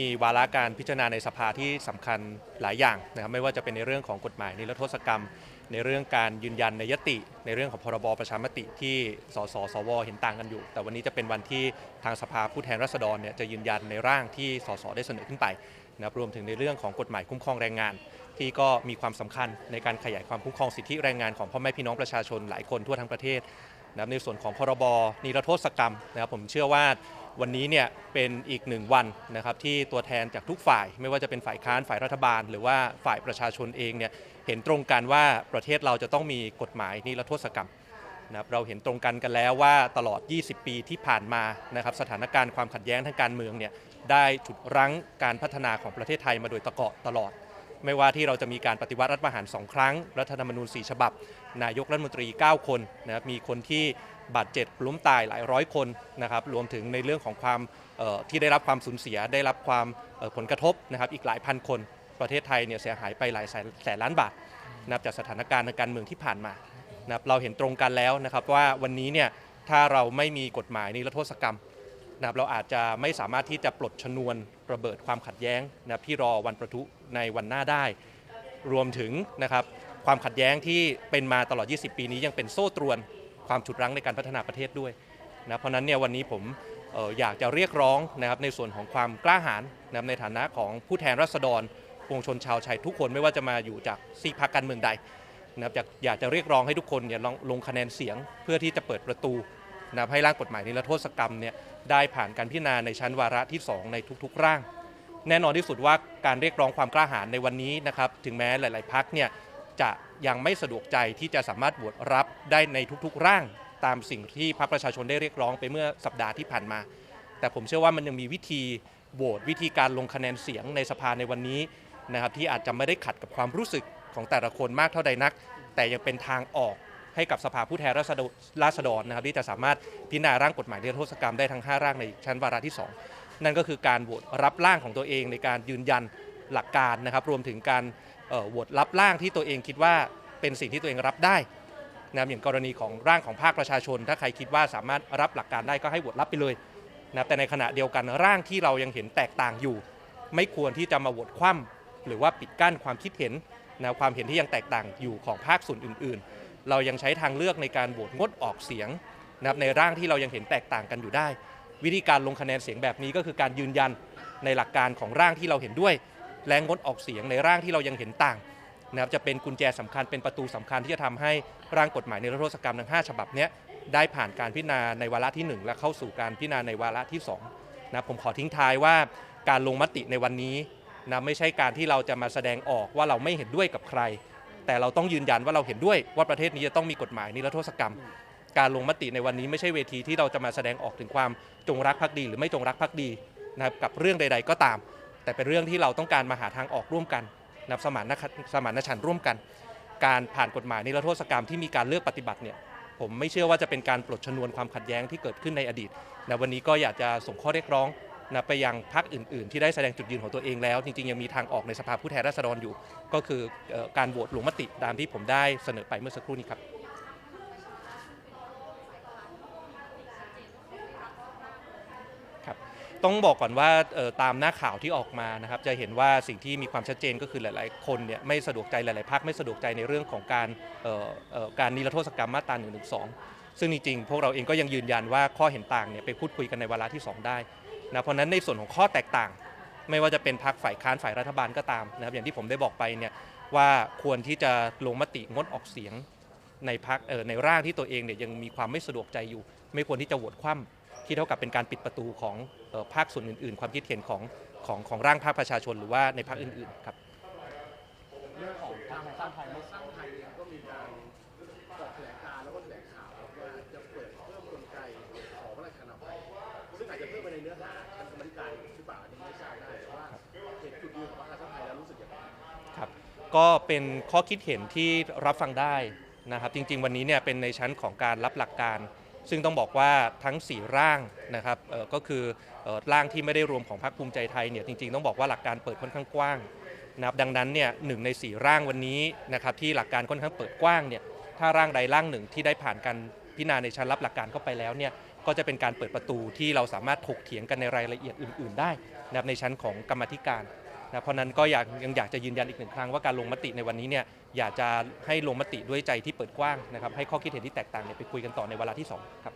มีวาระการพิจารณาในสภาที่สำคัญหลายอย่างนะครับไม่ว่าจะเป็นในเรื่องของกฎหมายนิรโทษกรรม ในเรื่องการยืนยันในยติ ในเรื่องของพรบประชามติที่สสสวเห็นต่างกันอยู่ แต่วันนี้จะเป็นวันที่ทางสภาผู้แทนราษฎรเนี่ยจะยืนยันในร่างที่สสได้เสนอขึ้นไปนะครับรวมถึงในเรื่องของกฎหมายคุ้มครองแรงงาน ที่ก็มีความสำคัญในการขยายความคุ้มครองสิทธิแรงงานของพ่อแม่พี่น้องประชาชนหลายคนทั่วทั้งประเทศนะครับในส่วนของพรบนิรโทษกรรมนะครับผมเชื่อว่า วันนี้เนี่ยเป็นอีกหนึ่งวันนะครับที่ตัวแทนจากทุกฝ่าย ไม่ว่าจะเป็นฝ่ายค้านฝ่ายรัฐบาล หรือว่าฝ่ายประชาชนเองเนี่ยเห็นตรงกันว่าประเทศเราจะต้องมีกฎหมายนิรโทษกรรมนะครับเราเห็นตรงกันกันแล้วว่าตลอด 20 ปีที่ผ่านมานะครับสถานการณ์ความขัดแย้งทางการเมืองเนี่ยได้ฉุดรั้งการพัฒนาของประเทศไทยมาโดยตะเกาะตลอด ไม่ว่าที่เราจะมีการปฏิวัติรัฐประหารสองครั้ง รัฐธรรมนูญ 4 ฉบับ นายกรัฐมนตรี 9 คนนะครับมีคนที่ บาดเจ็บล้มตายหลายร้อยคนนะครับรวมถึงในเรื่องของความที่ได้รับความสูญเสียได้รับความผลกระทบนะครับอีกหลายพันคนประเทศไทยเนี่ยเสียหายไปหลายแสนแสนล้านบาทนะครับจากสถานการณ์ทางการเมืองที่ผ่านมานะครับเราเห็นตรงกันแล้วนะครับว่าวันนี้เนี่ยถ้าเราไม่มีกฎหมายนิรโทษกรรมนะครับเราอาจจะไม่สามารถที่จะปลดชนวนระเบิดความขัดแย้งนะครับที่รอวันประทุในวันหน้าได้ รวมถึงนะครับความขัดแย้งที่เป็นมาตลอด 20 ปีนี้ยังเป็นโซ่ตรวน ความฉุดรั้งในการพัฒนาประเทศด้วยนะเพราะนั้นเนี่ยวันนี้ผมอออยากจะเรียกร้องนะครับในส่วนของความกล้าหาญนะครับในฐานะของผู้แทนราษฎรปวงชนชาวไทยทุกคนไม่ว่าจะมาอยู่จากซีกพรรคการเมืองใดนะครับอยากจะเรียกร้องให้ทุกคนเนี่ยลองลงคะแนนเสียงเพื่อที่จะเปิดประตูนะให้ร่างกฎหมายนิรโทษกรรมเนี่ยได้ผ่านการพิจารณาในชั้นวาระที่ 2 ในทุกๆ ร่าง แน่นอนที่สุดว่าการเรียกร้องความกล้าหาญในวันนี้นะครับถึงแม้หลาย ๆพักเนี่ยจะ ยังไม่สะดวกใจที่จะสามารถโหวตรับได้ในทุกๆร่าง ตามสิ่งที่พรรคประชาชนได้เรียกร้องไปเมื่อสัปดาห์ที่ผ่านมา แต่ผมเชื่อว่ามันยังมีวิธีโหวตวิธีการลงคะแนนเสียงในสภาในวันนี้นะครับที่อาจจะไม่ได้ขัดกับความรู้สึกของแต่ละคนมากเท่าใดนัก แต่ยังเป็นทางออกให้กับสภาผู้แทนราษฎรนะครับที่จะสามารถพิจารณาร่างกฎหมายนิรโทษกรรมได้ทั้ง 5 ร่างในชั้นวาระที่ 2 นั่นก็คือการโหวตรับร่างของตัวเองในการยืนยันหลักการนะครับรวมถึงการ โหวตรับร่างที่ตัวเองคิดว่าเป็นสิ่งที่ตัวเองรับได้นะอย่างกรณีของร่างของภาคประชาชน ถ้าใครคิดว่าสามารถรับหลักการได้ก็ให้โหวตรับไปเลยนะแต่ในขณะเดียวกันร่างที่เรายังเห็นแตกต่างอยู่ ไม่ควรที่จะมาโหวตคว่ำหรือว่าปิดกั้นความคิดเห็นนะความเห็นที่ยังแตกต่างอยู่ของภาคส่วนอื่น ๆ เรายังใช้ทางเลือกในการโหวตงดออกเสียงนะครับในร่างที่เรายังเห็นแตกต่างกันอยู่ได้ วิธีการลงคะแนนเสียงแบบนี้ก็คือการยืนยันในหลักการของร่างที่เราเห็นด้วย และงดออกเสียงในร่างที่เรายังเห็นต่างนะครับจะเป็นกุญแจสำคัญเป็นประตูสำคัญที่จะทำให้ร่างกฎหมายในรัฐโทษกรรมทั้ง 5 ฉบับนี้ได้ผ่านการพิจารณาในวาระที่ 1 และเข้าสู่การพิจารณาในวาระที่2นะผมขอทิ้งท้ายว่าการลงมติในวันนี้นะไม่ใช่การที่เราจะมาแสดงออกว่าเราไม่เห็นด้วยกับใคร แต่เราต้องยืนยันว่าเราเห็นด้วยว่าประเทศนี้จะต้องมีกฎหมายนิรโทษกรรม การลงมติในวันนี้ไม่ใช่เวทีที่เราจะมาแสดงออกถึงความจงรักภักดี หรือไม่จงรักภักดีนะครับกับเรื่องใด ๆ ก็ตาม แต่เป็นเรื่องที่เราต้องการมาหาทางออกร่วมกันนับสมานสมานฉันร่วมกัน การผ่านกฎหมายนิรโทษกรรมที่มีการเลือกปฏิบัติเนี่ยผมไม่เชื่อว่าจะเป็นการปลดชนวนความขัดแย้งที่เกิดขึ้นในอดีตนะวันนี้ก็อยากจะส่งข้อเรียกร้องนะไปยังพรรคอื่น ๆ ที่ได้แสดงจุดยืนของตัวเองแล้ว จริง ๆ ยังมีทางออกในสภาผู้แทนราษฎรอยู่ ก็คือเอ่อการโหวตลงมติตามที่ผมได้เสนอไปเมื่อสักครู่นี้ครับ ต้องบอกก่อนว่าตามหน้าข่าวที่ออกมานะครับจะเห็นว่าสิ่งที่มีความชัดเจนก็คือหลาย ๆ คนเนี่ยไม่สะดวกใจหลาย ๆพักไม่สะดวกใจในเรื่องของการการนิรโทษกรรมมาตรา1นึซึ่งจริงๆพวกเราเองก็ยังยืนยันว่าข้อเห็นต่างเนี่ยไปพูดคุยกันในวาระที่ 2 ได้นะเพราะนั้นในส่วนของข้อแตกต่าง ไม่ว่าจะเป็นพักฝ่ายค้านฝ่ายรัฐบาลก็ตามนะครับอย่างที่ผมได้บอกไปเนี่ยว่าควรที่จะลงมติงดออกเสียงในพักในร่างที่ตัวเองเนี่ยยังมีความไม่สะดวกใจอยู่ ไม่ควรที่จะโหวตคว่ำ ที่เท่ากับเป็นการปิดประตูของออภาคส่วนอื่น ๆ ความคิดเห็นของของของร่างภาคประชาชนหรือว่าในภาคอื่น ๆ ครับเรื่องของทางสร้างไทยสร้างไทยเองก็มีการออกแถลงการแล้วก็แถลงข่าวว่าจะเปิดเพิ่มกลไกขอพระราชทาภัยซึ่งอาจจะเพิ่มไปในเนื้อหาทางกรรมธิการหรือเปล่าอันนี้ไม่ทราบได้แต่ว่าเห็นจุดยืนของพรรคสร้างไทยแล้วรู้สึกอย่างไรครับก็เป็นข้อคิดเห็นที่รับฟังได้นะครับจริง ๆ วันนี้เนี่ยเป็นในชั้นของการรับหลักการ ซึ่งต้องบอกว่าทั้ง 4 ร่างนะครับก็คือร่างที่ไม่ได้รวมของพรรคภูมิใจไทยเนี่ยจริงๆต้องบอกว่าหลักการเปิดค่อนข้างกว้างนะครับดังนั้นเนี่ยหนึ่งใน 4 ร่างวันนี้นะครับที่หลักการค่อนข้างเปิดกว้างเนี่ยถ้าร่างใดร่างหนึ่งที่ได้ผ่านการพิจารณาในชั้นรับหลักการเข้าไปแล้วเนี่ยก็จะเป็นการเปิดประตูที่เราสามารถถกเถียงกันในรายละเอียดอื่น ๆ ได้นะครับในชั้นของกรรมธิการ นะเพราะนั้นก็อยากยังอยากจะยืนยันอีกหนึ่งครั้งว่าการลงมติในวันนี้เนี่ยอยากจะให้ลงมติด้วยใจที่เปิดกว้างนะครับให้ข้อคิดเห็นที่แตกต่างเนี่ยไปคุยกันต่อในเวลาที่สองครับ